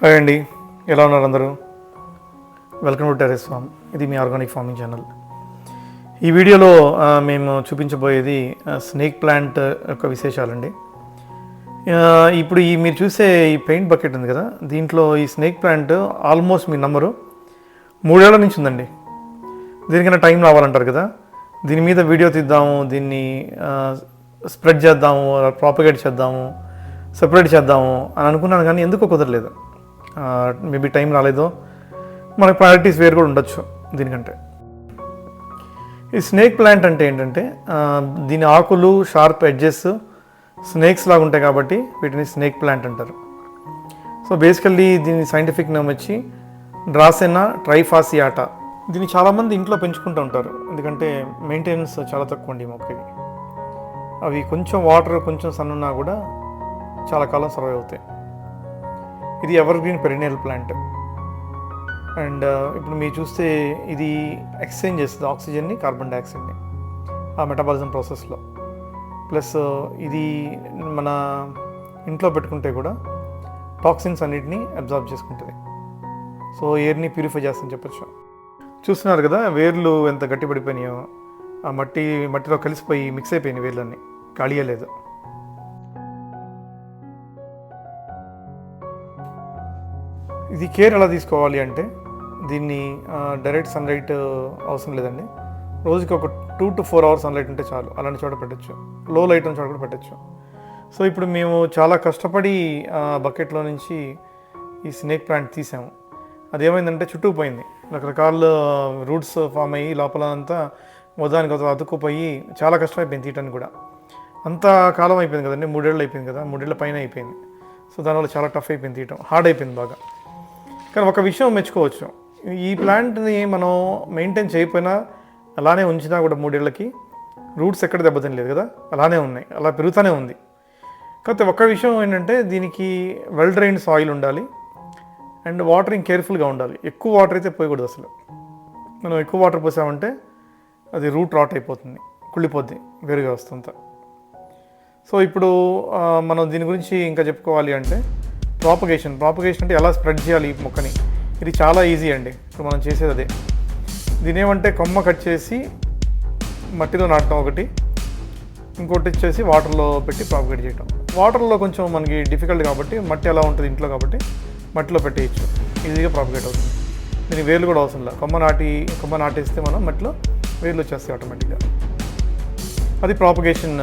Hi అండి. ఎలా ఉన్నారు అందరూ? Welcome to terrace farm. ఇది మీ ఆర్గానిక్ ఫార్మింగ్ ఛానల్. ఈ వీడియోలో మేము చూపించబోయేది స్నేక్ ప్లాంట్ యొక్క విశేషాలండి. ఇప్పుడు ఈ మీరు చూసే ఈ పెయింట్ బకెట్ ఉంది కదా దీంట్లో ఈ స్నేక్ ప్లాంట్ ఆల్మోస్ట్ మీ నంబరు. మూడేళ్ళ నుంచి ఉందండి. దీనికైనా టైం రావాలంటారు కదా. దీని మీద వీడియో తీద్దాము దీన్ని స్ప్రెడ్ చేద్దాము ప్రాపగేట్ చేద్దాము సెపరేట్ చేద్దాము అని అనుకున్నాను కానీ ఎందుకో కుదరలేదు. మేబీ టైం రాలేదో మన ప్రయారిటీస్ వేరు కూడా ఉండొచ్చు దీనికంటే. ఈ స్నేక్ ప్లాంట్ అంటే ఏంటంటే దీని ఆకులు షార్ప్ ఎడ్జెస్ స్నేక్స్ లాగా ఉంటాయి కాబట్టి వీటిని స్నేక్ ప్లాంట్ అంటారు. సో బేసికల్లీ దీని సైంటిఫిక్ నేమ్ వచ్చి డ్రాసెనా ట్రైఫాసియాటా దీన్ని చాలామంది ఇంట్లో పెంచుకుంటూ ఉంటారు. ఎందుకంటే మెయింటెనెన్స్ చాలా తక్కువ అండి మొక్కకి. అవి కొంచెం వాటర్ కొంచెం సన్ ఉన్నా కూడా చాలా కాలం సర్వైవ్ అవుతాయి. ఇది evergreen perennial plant and ఇప్పుడు మీరు చూస్తే ఇది ఎక్స్చేంజ్ చేస్తుంది ఆక్సిజన్ని కార్బన్ డైఆక్సైడ్ని ఆ మెటబాలిజం ప్రాసెస్లో ప్లస్ ఇది మన ఇంట్లో పెట్టుకుంటే కూడా టాక్సిన్స్ అన్నిటిని అబ్జార్బ్ చేసుకుంటుంది. సో ఎయిర్ని ప్యూరిఫై చేస్తుందని చెప్పొచ్చు. చూస్తున్నారు కదా వేర్లు ఎంత గట్టిపడిపోయినాయో. ఆ మట్టి మట్టిలో కలిసిపోయి మిక్స్ అయిపోయినాయి వేర్లన్నీ. ఖాళీ లేదు. ఇది కేర్ ఎలా తీసుకోవాలి అంటే దీన్ని డైరెక్ట్ సన్లైట్ అవసరం లేదండి. రోజుకి ఒక two to four hours sunlight ఉంటే చాలు. అలాంటి చోట పెట్టచ్చు. లో లైట్ ఉన్న చోట కూడా పెట్టచ్చు. సో ఇప్పుడు మేము చాలా కష్టపడి బకెట్లో నుంచి ఈ స్నేక్ ప్లాంట్ తీసాము. అదేమైందంటే చుట్టూ పోయింది. రకరకాల రూట్స్ ఫామ్ అయ్యి లోపల అంతా ఉదానికి ఒక అతుక్కుపోయి చాలా కష్టమైపోయింది తీయటానికి కూడా. అంత కాలం అయిపోయింది కదండి. మూడేళ్ళు అయిపోయింది కదా. మూడేళ్ళ పైన అయిపోయింది. సో దానివల్ల చాలా టఫ్ అయిపోయింది తీయటం. హార్డ్ అయిపోయింది బాగా. కానీ ఒక విషయం మెచ్చుకోవచ్చు. ఈ ప్లాంట్ని మనం మెయింటైన్ చేయకపోయినా అలానే ఉంచినా కూడా మూడేళ్ళకి రూట్స్ ఎక్కడ దెబ్బతినలేదు కదా? అలానే ఉన్నాయి. అలా పెరుగుతూనే ఉంది. కాకపోతే ఒక విషయం ఏంటంటే దీనికి వెల్ డ్రైన్డ్ సాయిల్ ఉండాలి. అండ్ వాటరింగ్ కేర్ఫుల్గా ఉండాలి. ఎక్కువ వాటర్ అయితే పోయకూడదు అసలు. మనం ఎక్కువ వాటర్ పోసామంటే అది రూట్ రాట్ అయిపోతుంది. కుళ్ళిపోద్ది. వేరుగా వస్తుంత. సో ఇప్పుడు మనం దీని గురించి ఇంకా చెప్పుకోవాలి అంటే ప్రాపగేషన్ ప్రాపగేషన్ అంటే ఎలా స్ప్రెడ్ చేయాలి ఈ మొక్కని? ఇది చాలా ఈజీ అండి. ఇప్పుడు మనం చేసేది అదే. దీని ఏమంటే కొమ్మ కట్ చేసి మట్టిలో నాటడం ఒకటి. ఇంకోటి వచ్చేసి వాటర్లో పెట్టి ప్రాపగేట్ చేయటం. వాటర్లో కొంచెం మనకి డిఫికల్ట్ కాబట్టి మట్టి ఎలా ఉంటుంది ఇంట్లో కాబట్టి మట్టిలో పెట్టేయచ్చు. ఈజీగా ప్రాపగేట్ అవుతుంది. దీనికి వేర్లు కూడా అవసరం లేదు. కొమ్మ నాటి కొమ్మ నాటేస్తే మనం మట్టిలో వేర్లు వచ్చేస్తాయి ఆటోమేటిక్గా అది ప్రాపగేషన్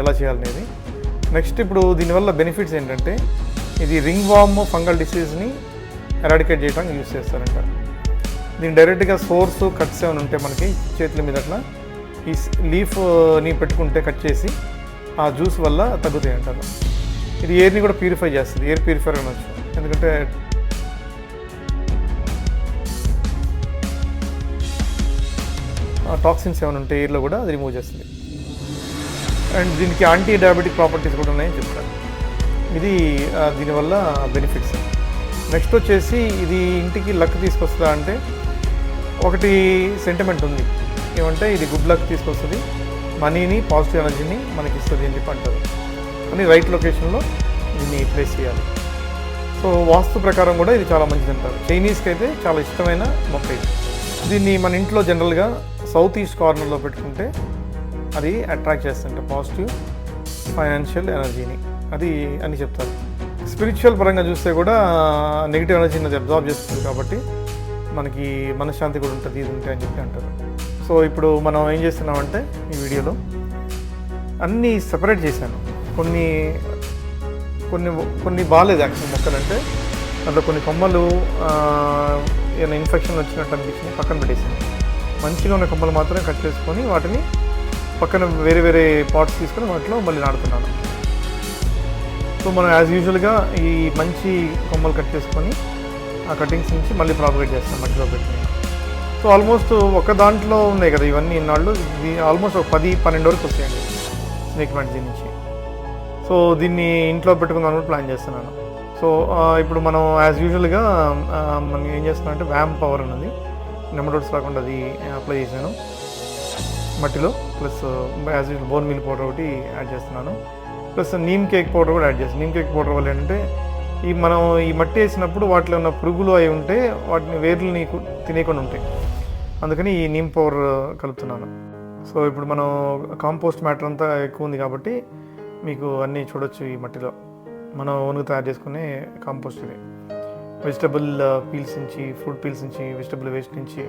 ఎలా చేయాలనేది. నెక్స్ట్ ఇప్పుడు దీనివల్ల బెనిఫిట్స్ ఏంటంటే ఇది రింగ్ వామ్ ఫంగల్ డిసీజ్ని ఎరాడికేట్ చేయడానికి యూజ్ చేస్తారంట. దీని డైరెక్ట్గా సోర్స్ కట్స్ ఏమైనా ఉంటే మనకి చేతుల మీద అట్లా ఈ లీఫ్ని పెట్టుకుంటే కట్ చేసి ఆ జ్యూస్ వల్ల తగ్గుతాయి అంటారు ఇది ఎయిర్ని కూడా ప్యూరిఫై చేస్తుంది. ఎయిర్ ప్యూరిఫైర్ అనొచ్చు. ఎందుకంటే టాక్సిన్స్ ఏమైనా ఉంటే ఎయిర్లో కూడా అది రిమూవ్ చేస్తుంది. అండ్ దీనికి యాంటీ డయాబెటిక్ ప్రాపర్టీస్ కూడా ఉన్నాయని చెప్తారు. ఇది దీనివల్ల బెనిఫిట్స్. నెక్స్ట్ వచ్చేసి ఇది ఇంటికి లక్ తీసుకొస్తుందా అంటే ఒకటి సెంటిమెంట్ ఉంది. ఏమంటే ఇది గుడ్ లక్ తీసుకొస్తుంది. మనీని పాజిటివ్ ఎనర్జీని మనకి ఇస్తుంది అని చెప్పి అంటారు. కానీ రైట్ లొకేషన్లో దీన్ని ప్లేస్ చేయాలి. సో వాస్తు ప్రకారం కూడా ఇది చాలా మంచిది అంటారు. చైనీస్కి అయితే చాలా ఇష్టమైన మొక్క. ఇది దీన్ని మన ఇంట్లో జనరల్గా సౌత్ ఈస్ట్ కార్నర్లో పెట్టుకుంటే అది అట్రాక్ట్ చేస్తుంట పాజిటివ్ ఫైనాన్షియల్ ఎనర్జీని. అది అని చెప్తారు. స్పిరిచువల్ పరంగా చూస్తే కూడా నెగిటివ్ ఎనర్జీని అది అబ్జార్బ్ చేస్తుంది కాబట్టి మనకి మనశ్శాంతి కూడా ఉంటుంది ఇది ఉంటాయి అని చెప్పి అంటారు. సో ఇప్పుడు మనం ఏం చేస్తున్నామంటే ఈ వీడియోలో అన్నీ సెపరేట్ చేశాను. కొన్ని కొన్ని కొన్ని బాగాలేదు యాక్చువల్ మొక్కలంటే అందులో దాంట్లో కొన్ని కొమ్మలు ఏమైనా ఇన్ఫెక్షన్ వచ్చినట్టు అనిపించింది పక్కన పెట్టేసాను మంచిగా ఉన్న కొమ్మలు మాత్రమే కట్ చేసుకొని వాటిని పక్కన వేరే వేరే పాట్స్ తీసుకొని వాటిలో మళ్ళీ నాడుతున్నాను సో మనం యాజ్ యూజువల్గా ఈ మంచి కొమ్మలు కట్ చేసుకొని ఆ కటింగ్స్ నుంచి మళ్ళీ ప్రాపగేట్ చేస్తాం మధ్యలో పెట్టి సో ఆల్మోస్ట్ ఒక దాంట్లో ఉన్నాయి కదా ఇవన్నీ ఇన్నాళ్ళు. ఇది ఆల్మోస్ట్ ఒక పది పన్నెండు వరకు వస్తాయండి స్నేక్ ప్లాంట్ నుంచి. సో దీన్ని ఇంట్లో పెట్టుకుందాం అని ప్లాన్ చేస్తున్నాను. సో ఇప్పుడు మనం యాజ్ యూజువల్గా మనం ఏం చేస్తున్నాం అంటే వ్యామ్ పవర్ అన్నది నెమటోడ్స్ రాకుండా అది అప్లై చేశాను. మట్టిలో plus as usual bone meal powder ఒకటి యాడ్ చేస్తున్నాను. ప్లస్ నీమ్ కేక్ పౌడర్ కూడా యాడ్ చేస్తాం. నీమ్ కేక్ పౌడర్ వల్ల ఏంటంటే ఈ మనం ఈ మట్టి వేసినప్పుడు వాటిలో ఉన్న పురుగులు అవి ఉంటే వాటిని వేర్లని తినేయకుండా ఉంటాయి. అందుకని ఈ నీమ్ పౌడర్ కలుపుతున్నాను. సో ఇప్పుడు మనం కాంపోస్ట్ మ్యాటర్ అంతా ఎక్కువ ఉంది కాబట్టి మీకు అన్నీ చూడొచ్చు ఈ మట్టిలో. మనం ఓన్గా తయారు చేసుకునే కాంపోస్ట్ ఇది. వెజిటబుల్ పీల్స్ నుంచి ఫ్రూట్ పీల్స్ నుంచి వెజిటబుల్ వేస్ట్ నుంచి.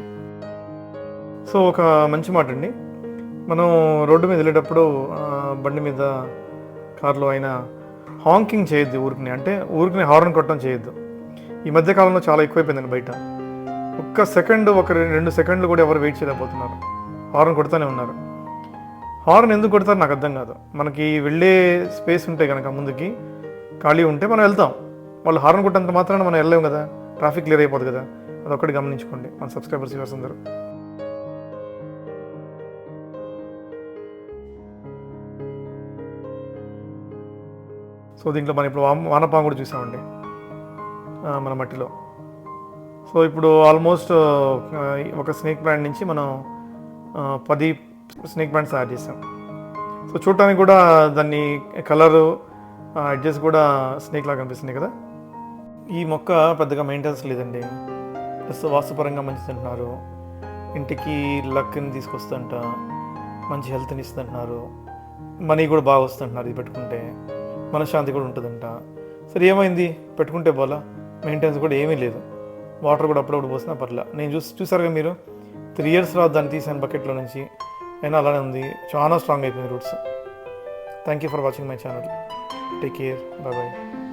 సో ఒక మంచి మాట అండి. మనం రోడ్డు మీద వెళ్ళేటప్పుడు బండి మీద కార్లో అయినా హాంకింగ్ చేయొద్దు ఊరికి అంటే ఊరికి హార్న్ కొట్టడం చేయొద్దు. ఈ మధ్య కాలంలో చాలా ఎక్కువైపోయిందండి బయట. ఒక్క సెకండ్ ఒక రెండు సెకండ్లు కూడా ఎవరు వెయిట్ చేయలేకపోతున్నారు. హార్న్ కొడుతూనే ఉన్నారు. హార్న్ ఎందుకు కొడతారు నాకు అర్థం కాదు. మనకి వెళ్ళే స్పేస్ ఉంటే కనుక ముందుకి ఖాళీ ఉంటే మనం వెళ్తాం. వాళ్ళు హార్న్ కొట్టంత మాత్రాన మనం వెళ్ళలేము కదా. ట్రాఫిక్ క్లియర్ అయిపోదు కదా. అదొక్కటి గమనించుకోండి మన సబ్స్క్రైబర్స్ వ్యూవర్స్ అందరూ. సో దీంట్లో మనం ఇప్పుడు వానపాము కూడా చూసామండి. మన మట్టిలో. సో ఇప్పుడు ఆల్మోస్ట్ ఒక స్నేక్ బ్రాండ్ నుంచి మనం పది స్నేక్ బ్రాండ్స్ తయారు చేసాం. సో చూడటానికి కూడా దాన్ని కలరు అడ్జస్ట్ కూడా స్నేక్ లాగా కనిపిస్తుంది కదా. ఈ మొక్క పెద్దగా మెయింటెనెన్స్ లేదండి. ప్లస్ వాస్తుపరంగా మంచిది అంటున్నారు. ఇంటికి లక్ని తీసుకొస్తుంట మంచి హెల్త్ని ఇస్తుంటున్నారు. మనీ కూడా బాగా వస్తుంటున్నారు ఇది పెట్టుకుంటే. మనశ్శాంతి కూడా ఉంటుందంట. సరే ఏమైంది? పెట్టుకుంటే పోలా మెయింటెనెన్స్ కూడా ఏమీ లేదు. వాటర్ కూడా అప్పుడప్పుడు పోసినా పర్లా. నేను చూసి చూసారుగా మీరు? త్రీ ఇయర్స్ తర్వాత దాన్ని తీసాను బకెట్లో నుంచి. అయినా అలానే ఉంది. చాలా స్ట్రాంగ్ అయిపోయింది roots. Thank you for watching my channel. Take care. Bye bye.